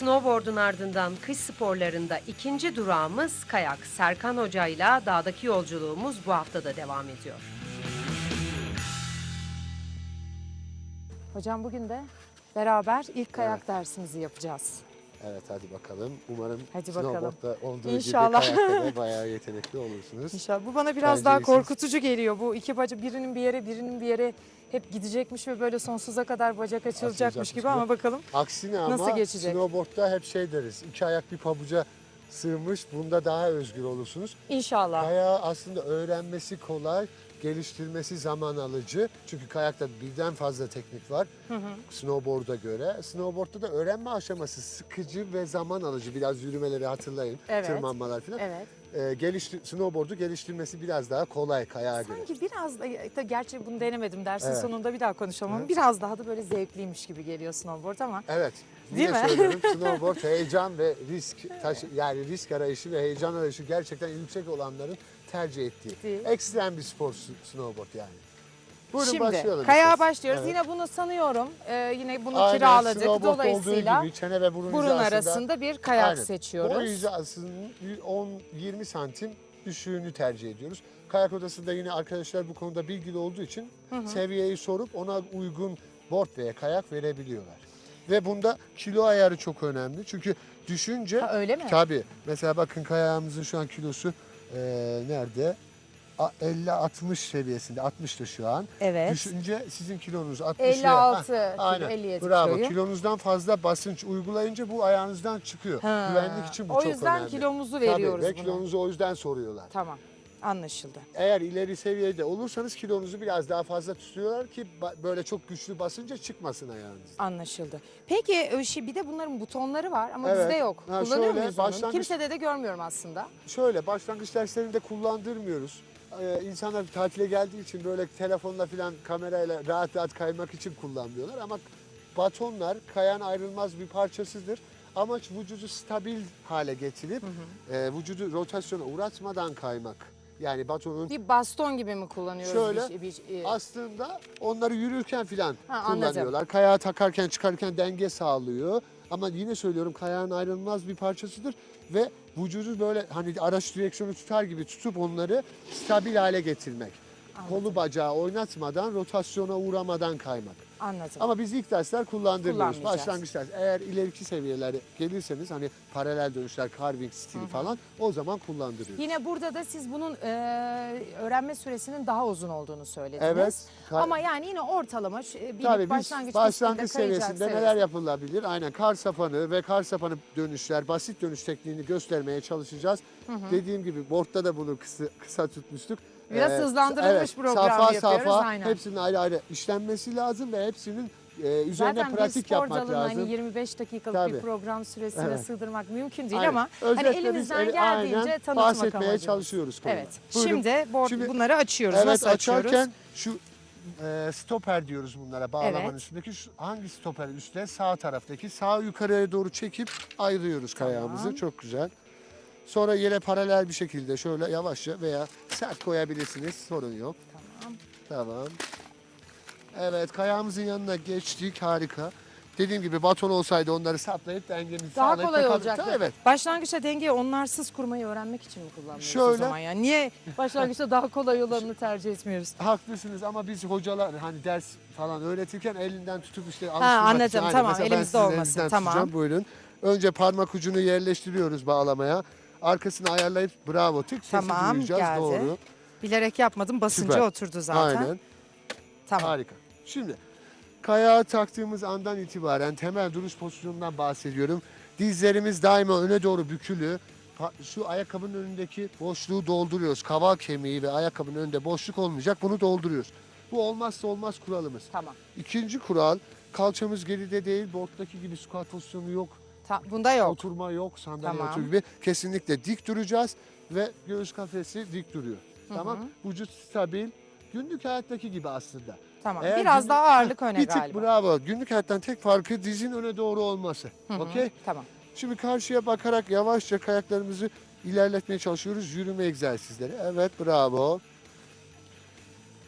Snowboard'un ardından kış sporlarında ikinci durağımız kayak. Serkan Hoca ile dağdaki yolculuğumuz bu hafta da devam ediyor. Hocam bugün de beraber ilk kayak dersimizi yapacağız. Evet hadi bakalım. Umarım Hadi bakalım. snowboard'da olduğu İnşallah. gibi kayakta da bayağı yetenekli olursunuz. İnşallah. Bu bana biraz daha Tercihlisiniz. korkutucu geliyor. Bu iki bacak birinin bir yere birinin bir yere hep gidecekmiş ve böyle sonsuza kadar bacak açılacakmış gibi. ama bakalım. Aksine ama Nasıl geçecek? snowboard'da hep şey deriz. İki ayak bir pabuca sığmış. Bunda daha özgür olursunuz. İnşallah. Kayağı aslında öğrenmesi kolay, geliştirmesi zaman alıcı. Çünkü kayakta birden fazla teknik var. Snowboard'a göre. Snowboard'da da öğrenme aşaması sıkıcı ve zaman alıcı. Biraz yürümeleri hatırlayın. Evet. Tırmanmalar falan. Evet. Ee, geliştir, snowboard'u geliştirmesi biraz daha kolay kayağa göre. Sanki biraz da da gerçi bunu denemedim dersin Evet. sonunda bir daha konuşalım ama Evet. biraz daha da böyle zevkliymiş gibi geliyor snowboard ama Evet. Değil Yine mi? söylüyorum snowboard heyecan ve risk taşı, yani risk arayışı ve heyecan arayışı gerçekten yüksek olanların tercih ettiği. Ekstrem bir spor s- snowboard yani. Buyurun Şimdi başlayalım. kayağa isterseniz. başlıyoruz. Evet. Yine bunu sanıyorum. e, yine bunu Aynen, kiraladık. snowboard olduğu Dolayısıyla gibi çene ve burun, burun hizasında- arasında bir kayak Aynen. seçiyoruz. Boy hizasının 10-20 santim düşüğünü tercih ediyoruz. Kayak odasında yine arkadaşlar bu konuda bilgili olduğu için seviyeyi sorup ona uygun board veya kayak verebiliyorlar. Ve bunda kilo ayarı çok önemli. Çünkü düşünce Ha, öyle mi? Tabii. Mesela bakın kayağımızın şu an kilosu eee, nerede? A- 50-60 seviyesinde. 60'tı şu an. Evet. Düşünce sizin kilonuz 60 56 Ha, aynen. 57 Bravo. kiloyu. Kilonuzdan fazla basınç uygulayınca bu ayağınızdan çıkıyor. Ha, Güvenlik için bu o çok yüzden önemli. kilomuzu Tabii, veriyoruz ve buna. kilonuzu o yüzden soruyorlar. Tamam. Anlaşıldı. Eğer ileri seviyede olursanız kilonuzu biraz daha fazla tutuyorlar ki böyle çok güçlü basınca çıkmasın ayağınız. Anlaşıldı. Peki e, şey, bir de bunların butonları var ama Evet. bizde yok. Ha, Kullanıyor şöyle, muyuz başlangıç- Kimsede de görmüyorum aslında. Şöyle başlangıç derslerinde kullandırmıyoruz. Ee, insanlar tatile geldiği için böyle telefonla falan kamerayla rahat rahat kaymak için kullanmıyorlar ama batonlar kayan ayrılmaz bir parçasıdır. Amaç vücudu stabil hale getirip e, vücudu rotasyona uğratmadan kaymak. Yani batonun Bir baston gibi mi kullanıyoruz? Şöyle, bir, şey- bir, e, aslında onları yürürken falan Ha, anladım. kullanıyorlar. Kayağı takarken çıkarken denge sağlıyor. Ama yine söylüyorum kayağın ayrılmaz bir parçasıdır ve vücudu böyle hani araç direksiyonu tutar gibi tutup onları stabil hale getirmek. Kolu bacağı oynatmadan, rotasyona uğramadan kaymak. Anladım. Ama biz ilk dersler kullandırmıyoruz. Başlangıç ders. Eğer ileriki seviyelere gelirseniz hani paralel dönüşler, carving stili falan o zaman kullandırıyoruz. Yine burada da siz bunun e, öğrenme süresinin daha uzun olduğunu söylediniz. Evet. Ama yani yine ortalama bir Tabii başlangıç, başlangıç seviyesinde neler yapılabilir? Aynen kar sapanı ve kar sapanı dönüşler, basit dönüş tekniğini göstermeye çalışacağız. Dediğim gibi board'da da bunu kısa, kısa tutmuştuk. Biraz hızlandırılmış program safa, yapıyoruz, Safa aynen. hepsinin ayrı ayrı işlenmesi lazım ve hepsinin e, üzerine Zaten pratik yapmak dalını lazım. hani 25 dakikalık Tabii. bir program süresine Evet. sığdırmak mümkün değil Aynen. ama Özetle hani elimizden el- geldiğince aynen tanıtmak bahsetmeye amacımız. çalışıyoruz konuda. Evet. Buyurun. Şimdi, board, Şimdi- bunları açıyoruz. Evet Nasıl açıyoruz? açarken şu e, stoper diyoruz bunlara bağlamanın Evet. üstündeki. Şu, hangi stoper üstte? Sağ taraftaki. Sağ yukarıya doğru çekip ayırıyoruz kayağımızı. Çok güzel. Sonra yere paralel bir şekilde şöyle yavaşça veya sert koyabilirsiniz. Sorun yok. Tamam. Tamam. Evet kayağımızın yanına geçtik. Harika. Dediğim gibi baton olsaydı onları saplayıp dengemizi Daha sağlayıp kolay yakalıkta- olacak. Evet. Başlangıçta dengeyi onlarsız kurmayı öğrenmek için mi kullanmıyoruz o Şöyle. zaman ya? Niye başlangıçta daha kolay olanını tercih etmiyoruz? Haklısınız ama biz hocalar hani ders falan öğretirken elinden tutup işte alıştırmak anladım. için. Aynen. Tamam, Mesela ben elimizde sizin olmasın. elinizden Tamam. tutacağım, Buyurun. Önce parmak ucunu yerleştiriyoruz bağlamaya. Arkasını ayarlayıp bravo tık sesi Tamam, duyacağız. geldi. Doğru. Bilerek yapmadım. Basınca Süper. oturdu zaten. Aynen. Tamam. Harika. Şimdi kayağı taktığımız andan itibaren temel duruş pozisyonundan bahsediyorum. Dizlerimiz daima öne doğru bükülü. Pa- Şu ayakkabının önündeki boşluğu dolduruyoruz. Kaval kemiği ve ayakkabının önünde boşluk olmayacak. Bunu dolduruyoruz. Bu olmazsa olmaz kuralımız. Tamam. İkinci kural kalçamız geride değil. Board'daki gibi squat pozisyonu yok. Ta- bunda yok. Oturma yok. Sandalye Tamam. gibi. Kesinlikle dik duracağız ve göğüs kafesi dik duruyor. Tamam. Vücut stabil. Günlük hayattaki gibi aslında. Tamam. Eğer Biraz günlük- daha ağırlık öne Bir tık galiba. bravo. Günlük hayattan tek farkı dizin öne doğru olması. Okey? Tamam. Şimdi karşıya bakarak yavaşça kayaklarımızı ilerletmeye çalışıyoruz. Yürüme egzersizleri. Evet bravo.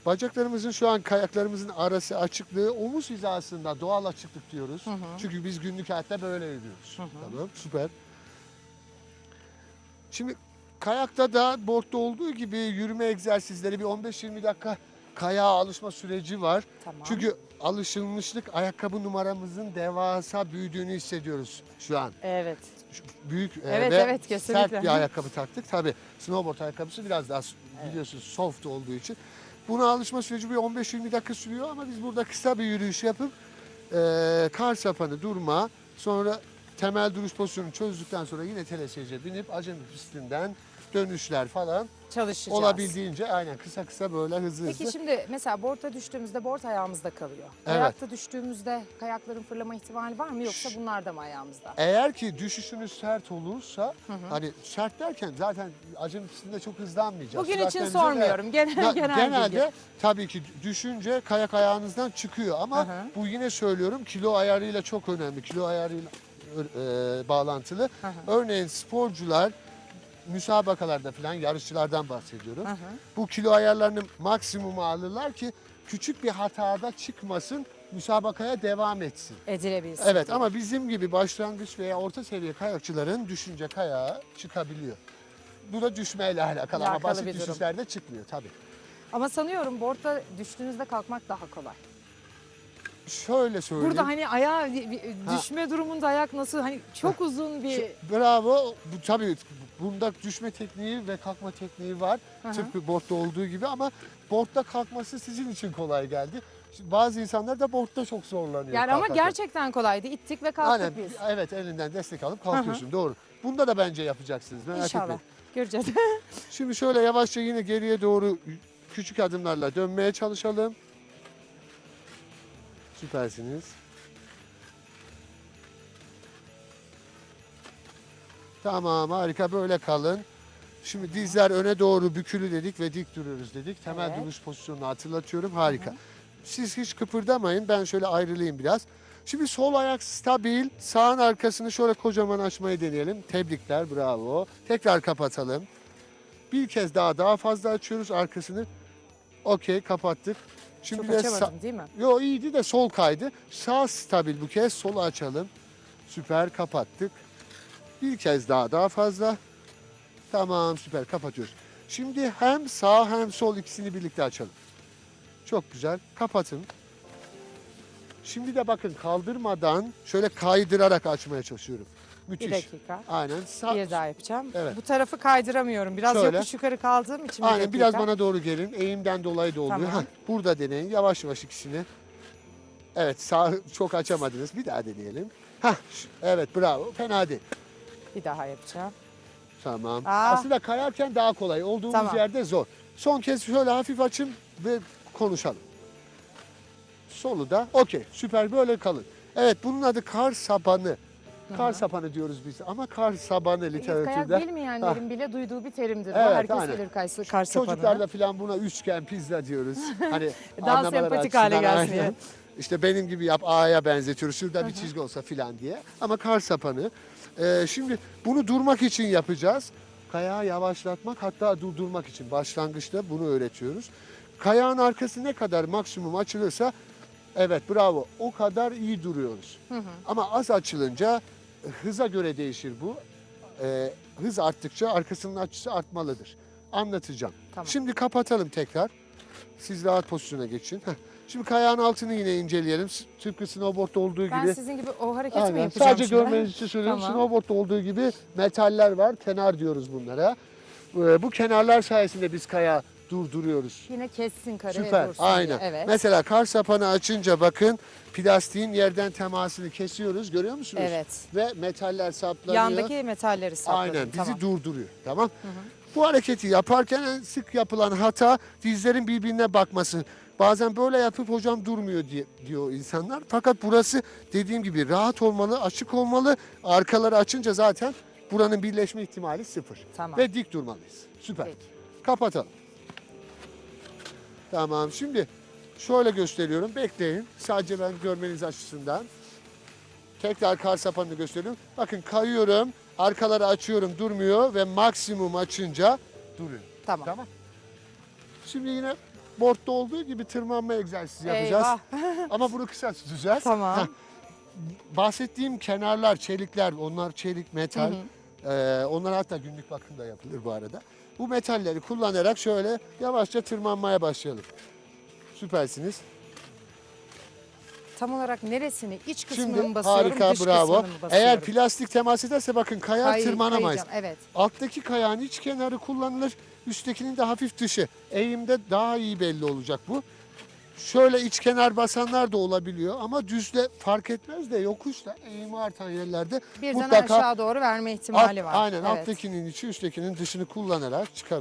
Bacaklarımızın şu an kayaklarımızın arası açıklığı omuz hizasında doğal açıklık diyoruz. Çünkü biz günlük hayatta böyle yürüyoruz. Tamam süper. Şimdi kayakta da boardta olduğu gibi yürüme egzersizleri bir 15-20 dakika kayağa alışma süreci var. Tamam. Çünkü alışılmışlık ayakkabı numaramızın devasa büyüdüğünü hissediyoruz şu an. Evet. Büyük e, Evet, ve evet, kesinlikle. sert bir ayakkabı taktık. Tabii snowboard ayakkabısı biraz daha biliyorsunuz soft olduğu için. Buna alışma süreci bir 15-20 dakika sürüyor ama biz burada kısa bir yürüyüş yapıp e, kar sapanı durma sonra temel duruş pozisyonunu çözdükten sonra yine telesece binip acemi pistinden dönüşler falan Çalışacağız. olabildiğince aynen kısa kısa böyle hızlı Peki hızlı. şimdi mesela borta düştüğümüzde bort ayağımızda kalıyor. Evet. Kayakta düştüğümüzde kayakların fırlama ihtimali var mı yoksa bunlar da mı ayağımızda? Eğer ki düşüşünüz sert olursa hani sert derken zaten pistinde çok hızlanmayacağız. Bugün için Süratlerimize- sormuyorum. Genel, Na- genel genelde bilgi. tabii ki düşünce kayak ayağınızdan çıkıyor ama Hı hı. bu yine söylüyorum kilo ayarıyla çok önemli. Kilo ayarıyla e, bağlantılı. Hı hı. Örneğin sporcular müsabakalarda falan yarışçılardan bahsediyorum. Hı hı. Bu kilo ayarlarını maksimuma alırlar ki küçük bir hatada çıkmasın, müsabakaya devam etsin. Edilebilsin. Evet ama bizim gibi başlangıç veya orta seviye kayakçıların düşünce kayağa çıkabiliyor. Bu da düşmeyle alakalı ama Alakalı basit düşüşlerde çıkmıyor tabii. Ama sanıyorum borta düştüğünüzde kalkmak daha kolay. Şöyle söyleyeyim. Burada hani ayağa bir- Ha. düşme durumunda ayak nasıl hani çok uzun bir bravo. Bu tabii bunda düşme tekniği ve kalkma tekniği var. Hı hı. Tıpkı boardta olduğu gibi ama boardta kalkması sizin için kolay geldi. Şimdi bazı insanlar da boardta çok zorlanıyor. yani ama kalkarken. gerçekten kolaydı. İttik ve kalktık Aynen. biz. Evet elinden destek alıp kalkıyorsun doğru. Bunda da bence yapacaksınız merak İnşallah. etmeyin. Göreceğiz. Şimdi şöyle yavaşça yine geriye doğru küçük adımlarla dönmeye çalışalım. Süpersiniz. Tamam harika böyle kalın. Şimdi dizler öne doğru bükülü dedik ve dik duruyoruz dedik. Temel Evet. duruş pozisyonunu hatırlatıyorum. Harika. Siz hiç kıpırdamayın. Ben şöyle ayrılayım biraz. Şimdi sol ayak stabil. Sağın arkasını şöyle kocaman açmayı deneyelim. Tebrikler bravo. Tekrar kapatalım. Bir kez daha daha fazla açıyoruz arkasını. Okey kapattık. Şimdi Çok sa- açamadım değil mi? Yo iyiydi de sol kaydı. Sağ stabil bu kez. Solu açalım. Süper kapattık. Bir kez daha daha fazla. Tamam süper kapatıyoruz. Şimdi hem sağ hem sol ikisini birlikte açalım. Çok güzel. Kapatın. Şimdi de bakın kaldırmadan şöyle kaydırarak açmaya çalışıyorum. Müthiş. Bir dakika. Aynen. Sağ, Bir daha yapacağım. Evet. Bu tarafı kaydıramıyorum. Biraz Şöyle. yokuş yukarı kaldığım için bir Aynen dakika. biraz bana doğru gelin. Eğimden dolayı da oluyor. Tamam. Heh, burada deneyin. Yavaş yavaş ikisini. Evet sağ çok açamadınız. Bir daha deneyelim. Heh, evet bravo. Fena değil. Bir daha yapacağım. Tamam. Aa. Aslında kayarken daha kolay. Olduğumuz Tamam. yerde zor. Son kez şöyle hafif açın ve konuşalım. Solu da okey. Süper böyle kalın. Evet bunun adı kar sapanı. Kar sapanı diyoruz biz ama kar sabanı Kayak literatürde. bilmeyenlerin bile duyduğu bir terimdir. bu. Evet, Herkes aynen. bilir kar, kar sapanı. Çocuklarda falan buna üçgen pizza diyoruz. Hani Daha anlamaları sempatik hale açısından gelsin aynen. diye. İşte benim gibi yap A'ya benzetiyoruz. Şurada bir çizgi olsa filan diye. Ama kar sapanı. Ee, şimdi bunu durmak için yapacağız. Kayağı yavaşlatmak hatta durdurmak için başlangıçta bunu öğretiyoruz. Kayağın arkası ne kadar maksimum açılırsa evet bravo o kadar iyi duruyoruz. Ama az açılınca hıza göre değişir bu. Ee, hız arttıkça arkasının açısı artmalıdır. Anlatacağım. Tamam. Şimdi kapatalım tekrar. Siz rahat pozisyona geçin. Şimdi kayağın altını yine inceleyelim. Tıpkı snowboardda olduğu Ben gibi. sizin gibi o hareketi mi Aynen. yapacağım Sadece şimdi? görmeniz için söylüyorum. Tamam. Snowboardda olduğu gibi metaller var. Kenar diyoruz bunlara. Ee, Bu kenarlar sayesinde biz kayağı durduruyoruz. Yine kessin karı Süper. dursun diye. Aynen. Evet. Mesela kar sapanı açınca bakın plastiğin yerden temasını kesiyoruz. Görüyor musunuz? Evet. Ve metaller saplanıyor. Yandaki metalleri sapladım. Aynen bizi Tamam. durduruyor. Tamam. Bu hareketi yaparken en sık yapılan hata dizlerin birbirine bakması. Bazen böyle yapıp hocam durmuyor diye, diyor insanlar. Fakat burası dediğim gibi rahat olmalı, açık olmalı. Arkaları açınca zaten buranın birleşme ihtimali sıfır. Tamam. Ve dik durmalıyız. Süper. Peki. Kapatalım. Tamam şimdi şöyle gösteriyorum. Bekleyin. Sadece ben görmeniz açısından. Tekrar kar sapanını gösteriyorum. Bakın kayıyorum. Arkaları açıyorum durmuyor ve maksimum açınca duruyor. Tamam. Tamam. Şimdi yine Board'da olduğu gibi tırmanma egzersizi yapacağız. Ama bunu kısa tutacağız. Tamam. Bahsettiğim kenarlar, çelikler, onlar çelik, metal. Ee, onlar hatta günlük bakımda yapılır bu arada. Bu metalleri kullanarak şöyle yavaşça tırmanmaya başlayalım. Süpersiniz. Tam olarak neresini? İç kısmını Şimdi mı basıyorum, harika dış bravo. kısmını mı basıyorum? Eğer plastik temas ederse bakın kayar Kay- tırmanamayız. kayacağım, Evet. Alttaki kayağın iç kenarı kullanılır. Üsttekinin de hafif dışı. Eğimde daha iyi belli olacak bu. Şöyle iç kenar basanlar da olabiliyor ama düzde fark etmez de yokuşta eğimi artan yerlerde Birden mutlaka aşağı doğru verme alt- ihtimali var. aynen evet. alttakinin içi üsttekinin dışını kullanarak çıkar.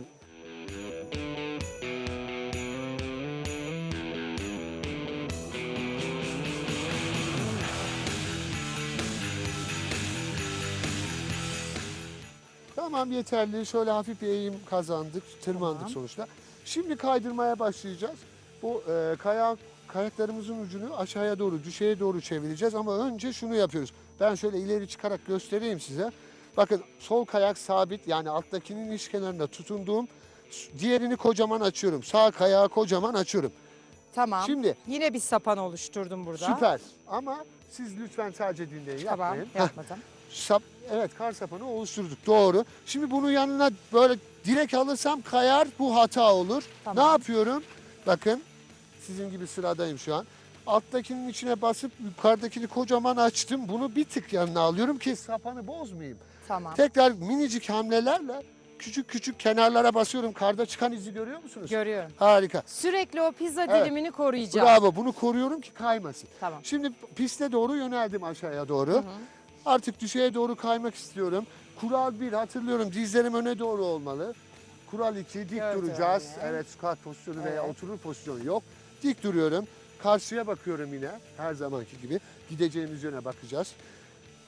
Tamam yeterli. Şöyle hafif bir eğim kazandık. Tırmandık Tamam. sonuçta. Şimdi kaydırmaya başlayacağız. Bu e, kayak kayaklarımızın ucunu aşağıya doğru, düşeye doğru çevireceğiz ama önce şunu yapıyoruz. Ben şöyle ileri çıkarak göstereyim size. Bakın sol kayak sabit yani alttakinin iç kenarında tutunduğum diğerini kocaman açıyorum. Sağ kayağı kocaman açıyorum. Tamam. Şimdi Yine bir sapan oluşturdum burada. süper ama siz lütfen sadece dinleyin Tamam yapmayın. Yapmadım. Sap, evet kar sapanı oluşturduk doğru. Şimdi bunu yanına böyle direkt alırsam kayar bu hata olur. Tamam. Ne yapıyorum? Bakın sizin gibi sıradayım şu an. Alttakinin içine basıp yukarıdakini kocaman açtım. Bunu bir tık yanına alıyorum ki sapanı bozmayayım. Tamam. Tekrar minicik hamlelerle küçük küçük kenarlara basıyorum. Karda çıkan izi görüyor musunuz? Görüyorum. Harika. Sürekli o pizza Evet. dilimini koruyacağım. Bravo bunu koruyorum ki kaymasın. Tamam. Şimdi piste doğru yöneldim aşağıya doğru. Artık düşeye doğru kaymak istiyorum. Kural 1 hatırlıyorum dizlerim öne doğru olmalı. Kural 2 dik Gördüm. duracağız. Evet squat pozisyonu veya Evet. oturur pozisyonu yok. Dik duruyorum. Karşıya bakıyorum yine her zamanki gibi. Gideceğimiz yöne bakacağız.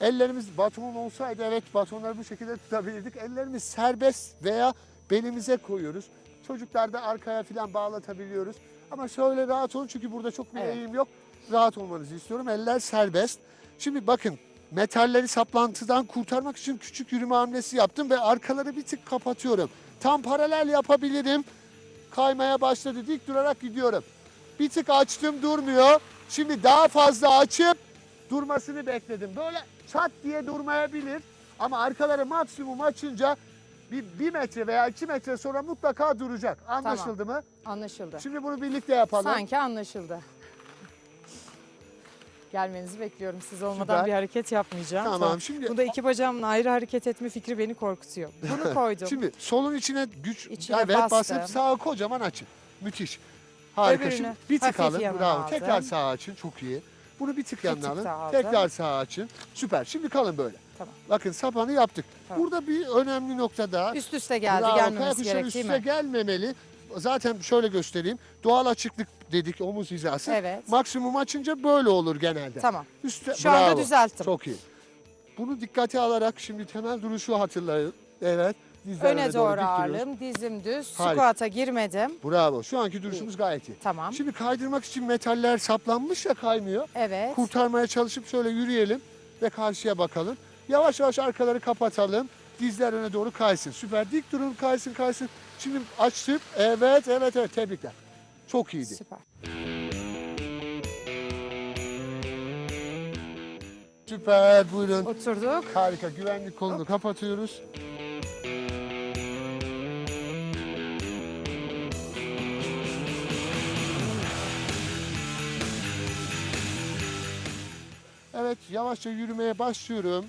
Ellerimiz baton olsaydı evet batonları bu şekilde tutabilirdik. Ellerimiz serbest veya belimize koyuyoruz. Çocuklar da arkaya falan bağlatabiliyoruz. Ama şöyle rahat olun çünkü burada çok bir Evet. eğim yok. Rahat olmanızı istiyorum. Eller serbest. Şimdi bakın metalleri saplantıdan kurtarmak için küçük yürüme hamlesi yaptım ve arkaları bir tık kapatıyorum. Tam paralel yapabilirim. Kaymaya başladı. Dik durarak gidiyorum. Bir tık açtım durmuyor. Şimdi daha fazla açıp durmasını bekledim. Böyle çat diye durmayabilir. Ama arkaları maksimum açınca bir, bir metre veya iki metre sonra mutlaka duracak. Anlaşıldı mı? Anlaşıldı. Şimdi bunu birlikte yapalım. Sanki anlaşıldı. Gelmenizi bekliyorum. Siz olmadan Süper. bir hareket yapmayacağım. Tamam, şimdi- Bunda iki bacağımla ayrı hareket etme fikri beni korkutuyor. Bunu koydum. Şimdi solun içine güç İçine evet bastım. basıp sağa kocaman açın. Müthiş. Harika. Öbürünü Şimdi bir tık alın. Bravo. aldım. Tekrar sağa açın. Çok iyi. Bunu bir tık yanına alın. aldım. Tekrar sağa açın. Süper. Şimdi kalın böyle. Tamam. Bakın sapanı yaptık. Tamam. Burada bir önemli nokta daha. Üst üste geldi. Bravo. Gelmemesi gerek üst değil üste mi? gelmemeli. Zaten şöyle göstereyim. Doğal açıklık dedik omuz hizası. Evet. Maksimum açınca böyle olur genelde. Tamam. Üste, Şu anda bravo. düzelttim. Çok iyi. Bunu dikkate alarak şimdi temel duruşu hatırlayın. Evet. Dizler Öne doğru duruyoruz. ağırlığım, dizim düz. Harika. Squat'a girmedim. Bravo. Şu anki duruşumuz gayet iyi. Tamam. Şimdi kaydırmak için metaller saplanmış ya kaymıyor. Evet. Kurtarmaya çalışıp şöyle yürüyelim ve karşıya bakalım. Yavaş yavaş arkaları kapatalım. Dizler öne doğru kaysın. Süper. Dik durun kaysın kaysın. Şimdi açtık. Evet evet evet tebrikler. Çok iyiydi. Süper. Süper buyurun. Oturduk. Harika. Güvenlik kolunu kapatıyoruz. Evet yavaşça yürümeye başlıyorum.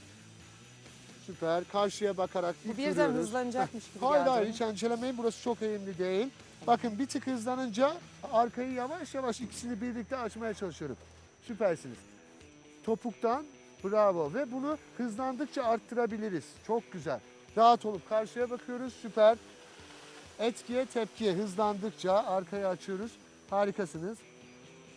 Süper. Karşıya bakarak Bu dik birden hızlanacakmış gibi Hayır geldi. hayır hiç endişelemeyin burası çok eğimli değil. Bakın bir tık hızlanınca arkayı yavaş yavaş ikisini birlikte açmaya çalışıyorum. Süpersiniz. Topuktan bravo ve bunu hızlandıkça arttırabiliriz. Çok güzel. Rahat olup karşıya bakıyoruz süper. Etkiye tepkiye hızlandıkça arkaya açıyoruz. Harikasınız.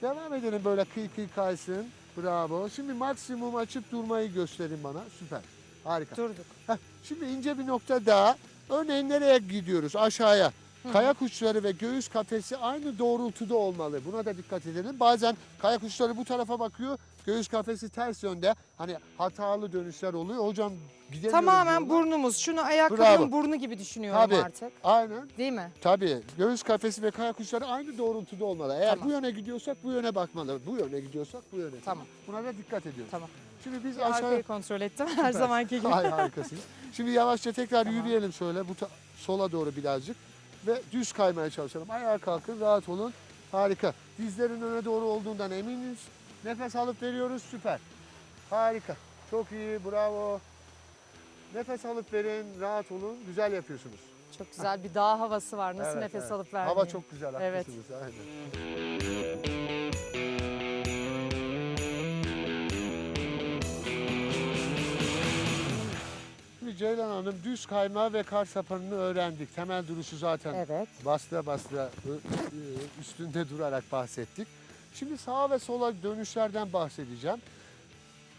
Devam edelim böyle kıy kıy kaysın. Bravo. Şimdi maksimum açıp durmayı gösterin bana. Süper. Harika. Durduk. Heh, şimdi ince bir nokta daha. Örneğin nereye gidiyoruz? Aşağıya. Kayak uçları ve göğüs kafesi aynı doğrultuda olmalı. Buna da dikkat edelim. Bazen kayak uçları bu tarafa bakıyor, göğüs kafesi ters yönde. Hani hatalı dönüşler oluyor. Hocam gidemiyorum Tamamen diyorlar. burnumuz. Şunu ayakkabının Bravo. burnu gibi düşünüyorum Tabii. artık. Aynen. Değil mi? Tabii. Göğüs kafesi ve kayak uçları aynı doğrultuda olmalı. Eğer Tamam. bu yöne gidiyorsak bu yöne bakmalı. Bu yöne gidiyorsak bu yöne. Tamam. Buna da dikkat ediyoruz. Tamam. Şimdi biz aşağı... arkayı kontrol ettim her zamanki gibi. Ay harikasınız. Şimdi yavaşça tekrar Tamam. yürüyelim şöyle bu ta- sola doğru birazcık ve düz kaymaya çalışalım. Ayağa kalkın, rahat olun. Harika. Dizlerin öne doğru olduğundan eminiz. Nefes alıp veriyoruz. Süper. Harika. Çok iyi. Bravo. Nefes alıp verin. Rahat olun. Güzel yapıyorsunuz. Çok güzel bir dağ havası var. Nasıl Evet, nefes evet. alıp verdiğim. Hava çok güzel. Evet. Haklısınız. Aynen. Şimdi Ceylan Hanım düz kayma ve kar sapanını öğrendik. Temel duruşu zaten Evet. bastıra bastıra ö- ö- üstünde durarak bahsettik. Şimdi sağa ve sola dönüşlerden bahsedeceğim.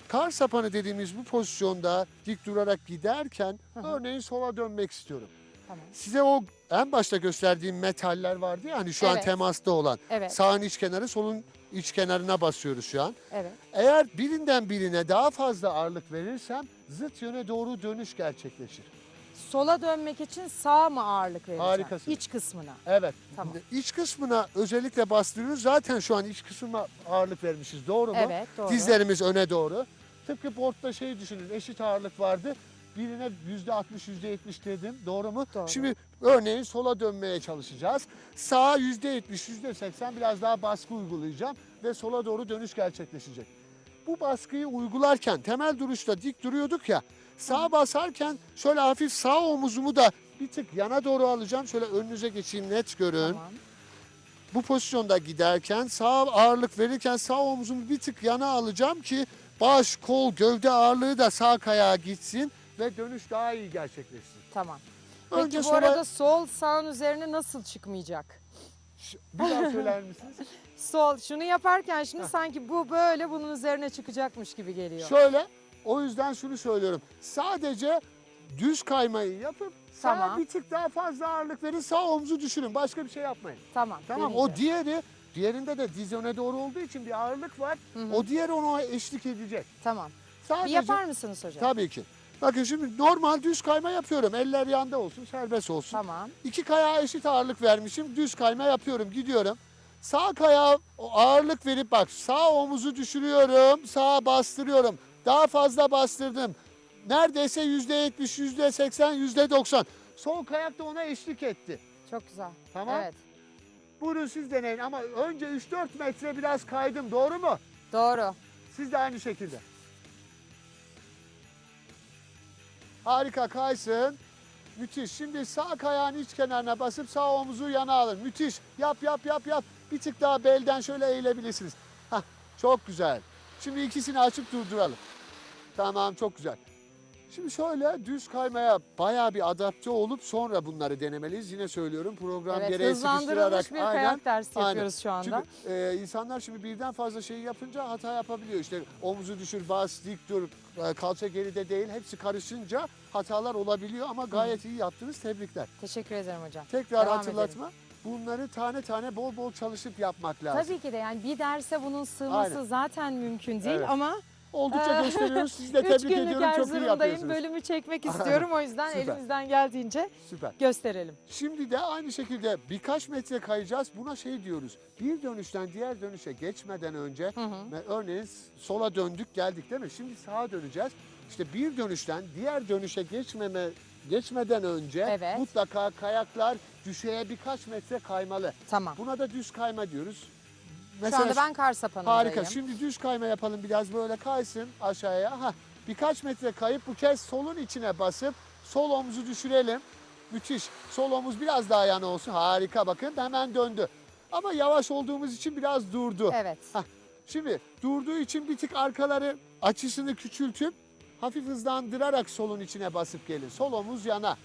Kar sapanı dediğimiz bu pozisyonda dik durarak giderken örneğin sola dönmek istiyorum. Tamam. Size o en başta gösterdiğim metaller vardı ya hani şu an Evet. temasta olan. Evet. Sağın iç kenarı solun iç kenarına basıyoruz şu an. Evet. Eğer birinden birine daha fazla ağırlık verirsem zıt yöne doğru dönüş gerçekleşir. Sola dönmek için sağ mı ağırlık vereceğim? Harikasın. İç kısmına. Evet. Tamam. İç kısmına özellikle bastırıyoruz. Zaten şu an iç kısmına ağırlık vermişiz. Doğru mu? Evet doğru. Dizlerimiz öne doğru. Tıpkı bortta şey düşünün. Eşit ağırlık vardı. Birine yüzde 60, yüzde 70 dedim. Doğru mu? Doğru. Şimdi örneğin sola dönmeye çalışacağız. Sağa yüzde 70, yüzde 80 biraz daha baskı uygulayacağım ve sola doğru dönüş gerçekleşecek. Bu baskıyı uygularken temel duruşta dik duruyorduk ya. Sağa basarken şöyle hafif sağ omuzumu da bir tık yana doğru alacağım. Şöyle önünüze geçeyim net görün. Tamam. Bu pozisyonda giderken sağ ağırlık verirken sağ omuzumu bir tık yana alacağım ki baş, kol, gövde ağırlığı da sağ kayağa gitsin ve dönüş daha iyi gerçekleşsin. Tamam. Peki Önce bu arada sol sağın üzerine nasıl çıkmayacak? Ş- Bir daha söyler misiniz? Sol şunu yaparken şimdi sanki bu böyle bunun üzerine çıkacakmış gibi geliyor. Şöyle, o yüzden şunu söylüyorum. Sadece düz kaymayı yapıp Tamam. bir tık daha fazla ağırlık verin, sağ omuzu düşürün. Başka bir şey yapmayın. Tamam. Tamam, deneyeceğim. o diğeri, diğerinde de diz öne doğru olduğu için bir ağırlık var. O diğer ona eşlik edecek. Tamam. Bir Sadece yapar mısınız hocam? Tabii ki. Bakın şimdi normal düz kayma yapıyorum. Eller yanda olsun, serbest olsun. Tamam. İki kayağa eşit ağırlık vermişim. Düz kayma yapıyorum, gidiyorum. Sağ kayağa ağırlık verip bak sağ omuzu düşürüyorum, sağa bastırıyorum. Daha fazla bastırdım. Neredeyse yüzde yetmiş, yüzde seksen, yüzde doksan. Sol kayak da ona eşlik etti. Çok güzel. Tamam. Evet. Buyurun siz deneyin ama önce 3-4 metre biraz kaydım doğru mu? Doğru. Siz de aynı şekilde. Harika kaysın. Müthiş. Şimdi sağ kayağın iç kenarına basıp sağ omuzu yana alın. Müthiş. Yap yap yap yap. Bir tık daha belden şöyle eğilebilirsiniz. Hah, çok güzel. Şimdi ikisini açıp durduralım. Tamam çok güzel. Şimdi şöyle düz kaymaya bayağı bir adapte olup sonra bunları denemeliyiz. Yine söylüyorum program Evet, gereği sıkıştırarak. bir kayak dersi aynen. yapıyoruz şu anda. Çünkü e, insanlar şimdi birden fazla şeyi yapınca hata yapabiliyor. İşte omuzu düşür, bas, dik dur, e, kalça geride değil. Hepsi karışınca hatalar olabiliyor ama gayet iyi yaptınız. Tebrikler. Teşekkür ederim hocam. Tekrar Devam hatırlatma. Bunları tane tane bol bol çalışıp yapmak lazım. Tabii ki de yani bir derse bunun sığması Aynen. zaten mümkün değil Evet. ama Oldukça gösteriyoruz. Sizi de tebrik ediyorum. Çok iyi yapıyorsunuz. bölümü çekmek istiyorum o yüzden Süper. elimizden geldiğince Süper. gösterelim. Şimdi de aynı şekilde birkaç metre kayacağız. Buna şey diyoruz. Bir dönüşten diğer dönüşe geçmeden önce ve örneğin sola döndük geldik değil mi? Şimdi sağa döneceğiz. İşte bir dönüşten diğer dönüşe geçmeme geçmeden önce Evet. mutlaka kayaklar düşeye birkaç metre kaymalı. Tamam. Buna da düz kayma diyoruz. Şu anda ben kar sapanındayım. Harika. Şimdi düz kayma yapalım biraz böyle kaysın aşağıya. Ha, birkaç metre kayıp bu kez solun içine basıp sol omuzu düşürelim. Müthiş. Sol omuz biraz daha yana olsun. Harika bakın hemen döndü. Ama yavaş olduğumuz için biraz durdu. Evet. Hah, Şimdi durduğu için bir tık arkaları açısını küçültüp hafif hızlandırarak solun içine basıp gelin. Sol omuz yana.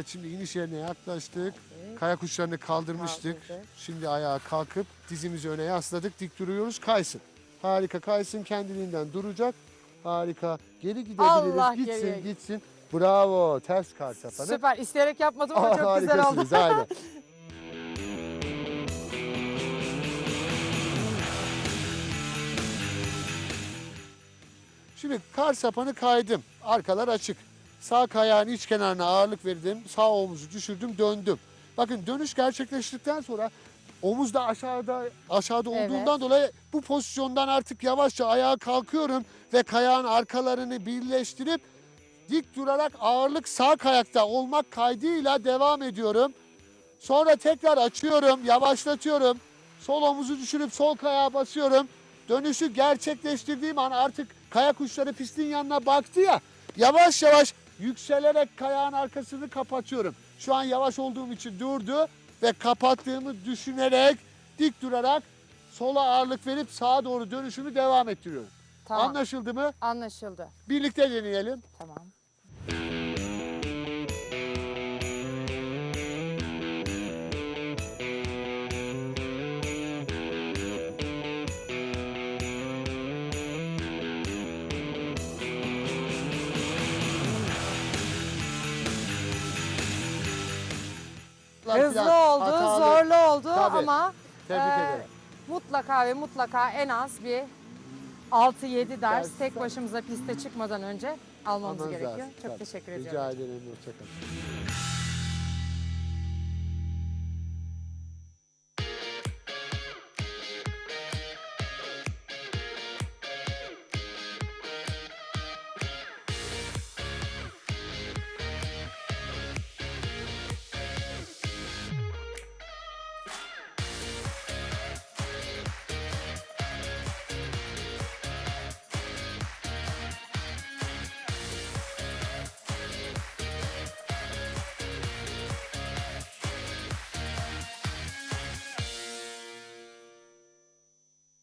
Evet şimdi iniş yerine yaklaştık. Kayak uçlarını kaldırmıştık. Kaldırdık. Şimdi ayağa kalkıp dizimizi öne yasladık. Dik duruyoruz. Kaysın. Harika kaysın. Kendiliğinden duracak. Harika. Geri gidebiliriz. Allah gitsin geriye. gitsin. Bravo. Ters kar sapanı. Süper. İsteyerek yapmadım ama çok güzel oldu. Harikasınız. Aynen. Şimdi kar sapanı kaydım. Arkalar açık. Sağ kayağın iç kenarına ağırlık verdim. Sağ omuzu düşürdüm, döndüm. Bakın dönüş gerçekleştikten sonra omuz da aşağıda aşağıda Evet. olduğundan dolayı bu pozisyondan artık yavaşça ayağa kalkıyorum ve kayağın arkalarını birleştirip dik durarak ağırlık sağ kayakta olmak kaydıyla devam ediyorum. Sonra tekrar açıyorum, yavaşlatıyorum. Sol omuzu düşürüp sol kayağa basıyorum. Dönüşü gerçekleştirdiğim an artık kayak uçları pistin yanına baktı ya. Yavaş yavaş yükselerek kayağın arkasını kapatıyorum. Şu an yavaş olduğum için durdu ve kapattığımı düşünerek dik durarak sola ağırlık verip sağa doğru dönüşümü devam ettiriyorum. Tamam. Anlaşıldı mı? Anlaşıldı. Birlikte deneyelim. Tamam. Tabii. ama Tebrik e, ederim. mutlaka ve mutlaka en az bir 6-7 ders Ders- tek başımıza piste çıkmadan önce almamız Almanız gerekiyor. lazım, Çok tabii. teşekkür Rica ediyorum. ederim. Hoşçakalın.